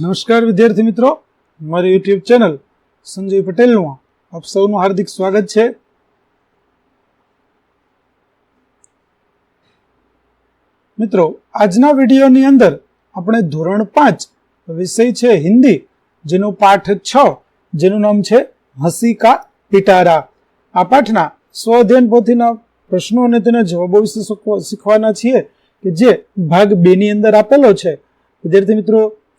નમસ્કાર, વિદ્યાર્થી મિત્રો. મારી યુટ્યુબ ચેનલ સંજય પટેલનું આપ સૌનું હાર્દિક સ્વાગત છે. મિત્રો, આજના વિડીયોની અંદર આપણે ધોરણ પાંચ વિષય છે હિન્દી, જેનો પાઠ છ, જેનું નામ છે હસી કા પિટારા. આ પાઠના સ્વ અધ્યયન પોથીના પ્રશ્નો અને તેના જવાબો વિશે શીખવા- શીખવાના છીએ કે જે ભાગ બે ની અંદર આપેલો છે. વિદ્યાર્થી મિત્રો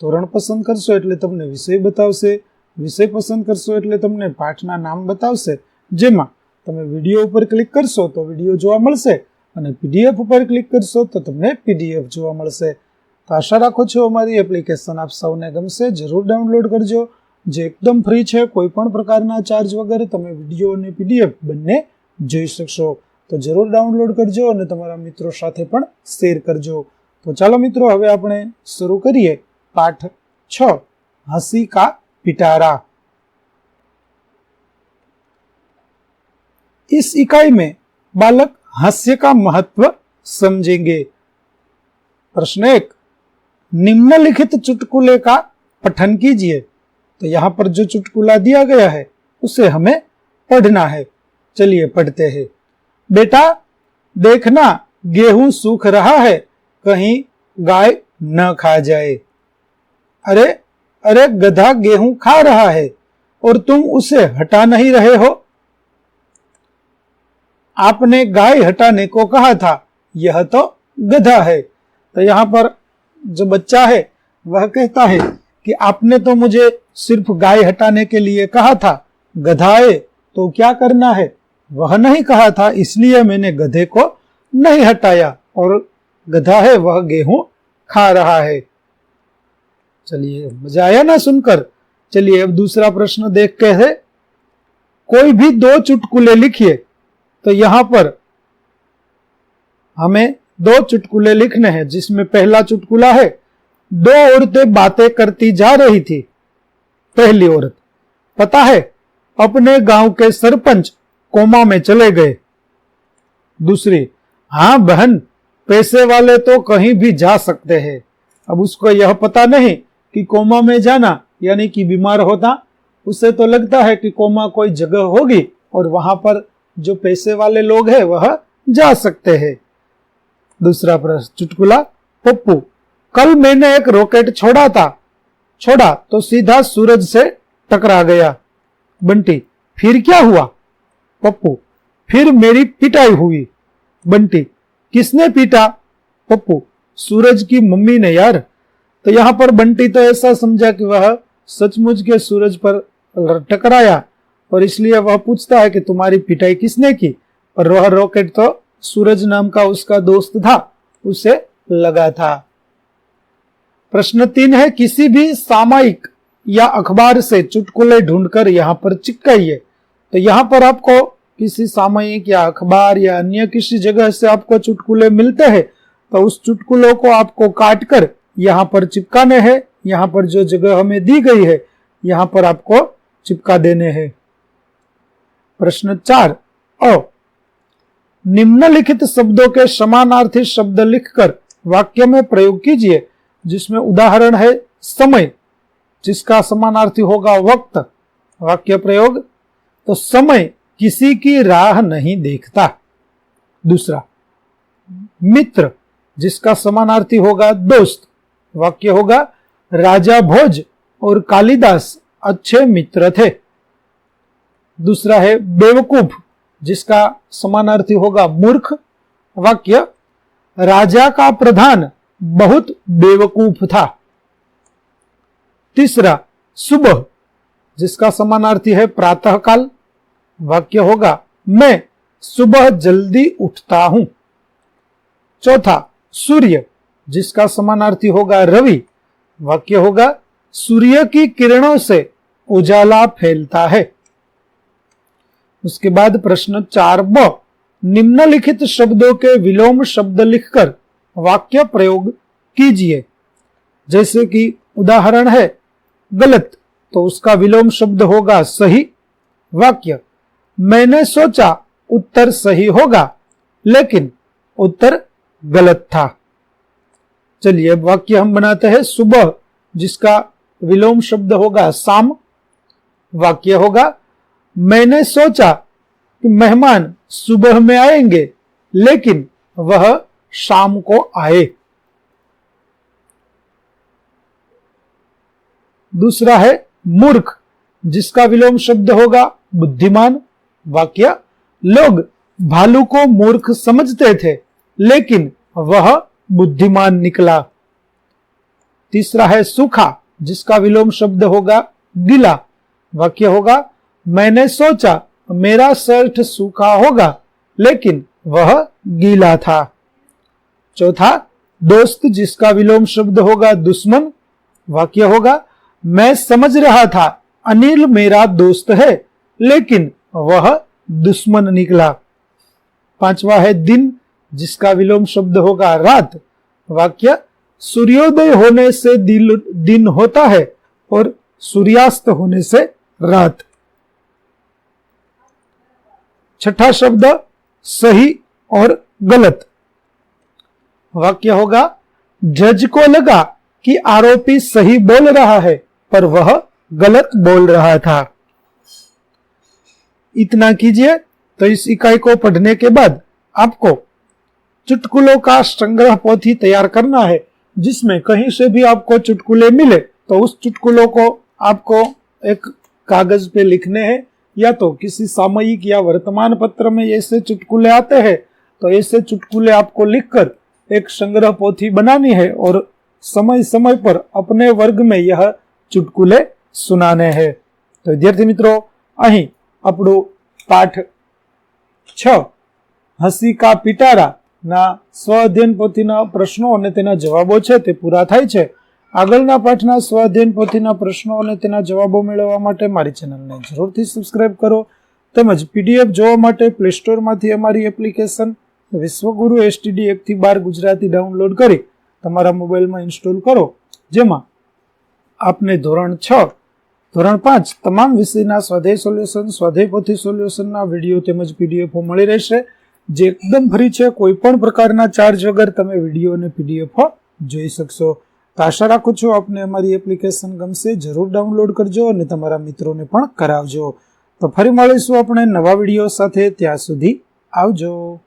ધોરણ પસંદ કરશો એટલે તમને વિષય બતાવશે. વિષય પસંદ કરશો એટલે તમને પાઠના નામ બતાવશે. જેમાં તમે વીડિયો ઉપર ક્લિક કરશો તો વીડિયો જોવા મળશે અને પીડીએફ ઉપર ક્લિક કરશો તો તમને પીડીએફ જોવા મળશે. તો આશા રાખો છો અમારી એપ્લિકેશન આપ સૌને ગમશે. જરૂર ડાઉનલોડ કરજો. જે એકદમ ફ્રી છે, કોઈ પણ પ્રકારના ચાર્જ વગર તમે વીડિયો અને પીડીએફ બંને જોઈ શકશો. તો જરૂર ડાઉનલોડ કરજો અને તમારા મિત્રો સાથે પણ શેર કરજો. તો ચાલો મિત્રો, હવે આપણે શરૂ કરીએ. पाठ छ, हँसी का पिटारा। इस इकाई में बालक हास्य का महत्व समझेंगे। प्रश्न एक, निम्नलिखित चुटकुले का पठन कीजिए। तो यहाँ पर जो चुटकुला दिया गया है, उसे हमें पढ़ना है। चलिए पढ़ते हैं। बेटा, देखना, गेहूँ सूख रहा है, कहीं गाय न खा जाए। अरे अरे गधा गेहूँ खा रहा है और तुम उसे हटा नहीं रहे हो। आपने गाय हटाने को कहा था, यह तो गधा है। तो यहाँ पर जो बच्चा है, वह कहता है कि आपने तो मुझे सिर्फ़ गाय हटाने के लिए कहा था गधाए तो क्या करना है? वह नहीं कहा था, इसलिए मैंने गधे को नहीं हटाया। और गधा है, वह गेहूँ खा रहा है। चलिए, मज़ा आया ना सुनकर? चलिए, अब दूसरा प्रश्न देखते हैं। कोई भी दो चुटकुले लिखिए। तो यहाँ पर हमें दो चुटकुले लिखने हैं, जिसमें पहला चुटकुला है, दो औरतें बातें करती जा रही थी, पहली औरत। पता है, अपने गाँव के सरपंच कोमा में चले गए। दूसरी हाँ बहन, पैसे वाले तो कहीं भी जा सकते हैं। अब उसको यह पता नहीं कि कोमा में जाना, यानी कि बीमार होता उसे तो लगता है कि कोमा कोई जगह होगी और वहाँ पर जो पैसे वाले लोग हैं, वह जा सकते हैं। दूसरा प्रश्न, चुटकुला, पप्पू, कल मैंने एक रॉकेट छोड़ा था। छोड़ा तो सीधा सूरज से टकरा गया। बंटी, फिर क्या हुआ? पप्पू, फिर मेरी पिटाई हुई। बंटी, किसने पीटा? पप्पू, सूरज की मम्मी ने यार। तो यहाँ पर बंटी तो ऐसा समझा कि वह सचमुच के सूरज पर टकराया और इसलिए वह पूछता है कि तुम्हारी पिटाई किसने की? और वह रॉकेट तो सूरज नाम का उसका दोस्त था, उसे लगा था। प्रश्न तीन है, किसी भी सामायिक या अखबार से चुटकुले ढूंढकर यहाँ पर चिपकाइए। तो यहाँ पर आपको किसी सामायिक या अखबार या अन्य किसी जगह से आपको चुटकुले मिलते हैं तो उस चुटकुलों को आपको काट कर यहाँ पर चिपकाने हैं, यहाँ पर जो जगह हमें दी गई है, यहाँ पर आपको चिपका देने हैं। प्रश्न चार, अ, निम्नलिखित शब्दों के समानार्थी शब्द लिखकर वाक्य में प्रयोग कीजिए, जिसमें उदाहरण है समय। जिसका समानार्थी होगा वक्त, वाक्य प्रयोग तो समय किसी की राह नहीं देखता। दूसरा, मित्र, जिसका समानार्थी होगा दोस्त वाक्य होगा, राजा भोज और कालिदास अच्छे मित्र थे। दूसरा है, बेवकूफ़, जिसका समानार्थी होगा, मूर्ख। वाक्य, राजा का प्रधान बहुत बेवकूफ़ था। तीसरा, सुबह, जिसका समानार्थी है प्रातः काल वाक्य होगा, मैं सुबह जल्दी उठता हूँ। चौथा, सूर्य जिसका समानार्थी होगा रवि, वाक्य होगा, सूर्य की किरणों से उजाला फैलता है। उसके बाद प्रश्न चार ब, निम्नलिखित शब्दों के विलोम शब्द लिखकर वाक्य प्रयोग कीजिए। जैसे कि उदाहरण है, गलत तो उसका विलोम शब्द होगा सही, वाक्य, मैंने सोचा उत्तर सही होगा, लेकिन उत्तर गलत था। चलिए, अब वाक्य हम बनाते हैं। सुबह, जिसका विलोम शब्द होगा शाम वाक्य होगा, मैंने सोचा कि मेहमान सुबह में आएँगे, लेकिन वह शाम को आए। दूसरा है, मूर्ख, जिसका विलोम शब्द होगा बुद्धिमान, वाक्य, लोग भालू को मूर्ख समझते थे, लेकिन वह बुद्धिमान निकला। तीसरा है सूखा, जिसका विलोम शब्द होगा गीला वाक्य होगा, मैंने सोचा मेरा शर्ट सूखा होगा, लेकिन वह गीला था। चौथा, दोस्त, जिसका विलोम शब्द होगा दुश्मन। वाक्य होगा, मैं समझ रहा था, अनिल मेरा दोस्त है, लेकिन वह दुश्मन निकला। पांचवा है दिन जिसका विलोम शब्द होगा रात, वाक्य सूर्योदय होने से दिन होता है और सूर्यास्त होने से रात। छठा शब्द सही और गलत। वाक्य होगा, जज को लगा कि आरोपी सही बोल रहा है, पर वह गलत बोल रहा था। इतना कीजिए तो इस इकाई को पढ़ने के बाद आपको चुटकुलों का संग्रह पोथी तैयार करना है जिसमें कहीं से भी आपको चुटकुले मिले तो उस चुटकुलों को आपको एक कागज पे लिखने हैं या तो किसी सामयिक या वर्तमान पत्र में ऐसे चुटकुले आते हैं तो ऐसे चुटकुले आपको लिखकर एक संग्रह पोथी बनानी है और समय समय पर अपने वर्ग में यह चुटकुले सुनाने हैं तो विद्यार्थी मित्रों અહીં આપણું પાઠ છ હસી કા પિટારા ના સ્વઅધ્યયન પોથીના પ્રશ્નો અને તેના જવાબો છે તે પૂરા થાય છે. આગળના પાઠના સ્વાધ્યયન પોથીના પ્રશ્નો અને તેના જવાબો મેળવવા માટે મારી ચેનલને જરૂરથી સબસ્ક્રાઇબ કરો. તેમજ પીડીએફ જોવા માટે પ્લે સ્ટોરમાંથી અમારી એપ્લિકેશન વિશ્વગુરુ એસટીડી એકથી બાર ગુજરાતી ડાઉનલોડ કરી તમારા મોબાઈલમાં ઇન્સ્ટોલ કરો. જેમાં આપને ધોરણ છ, ધોરણ પાંચ તમામ વિષયના સ્વાધ્યાય સોલ્યુશન સ્વાધ્યાય પોથી સોલ્યુશનના વીડિયો તેમજ પીડીએફો મળી રહેશે. જે એકદમ ફ્રી છે કોઈ પણ પ્રકારના ચાર્જ વગર તમે વીડિયો અને પીડીએફ જોઈ શકશો. તો આશા રાખું છું આપને અમારી એપ્લિકેશન ગમશે, જરૂર ડાઉનલોડ કરજો અને તમારા મિત્રોને પણ કરાવજો. તો ફરી મળીશું આપણે નવા વીડિયો સાથે, ત્યાં સુધી આવજો.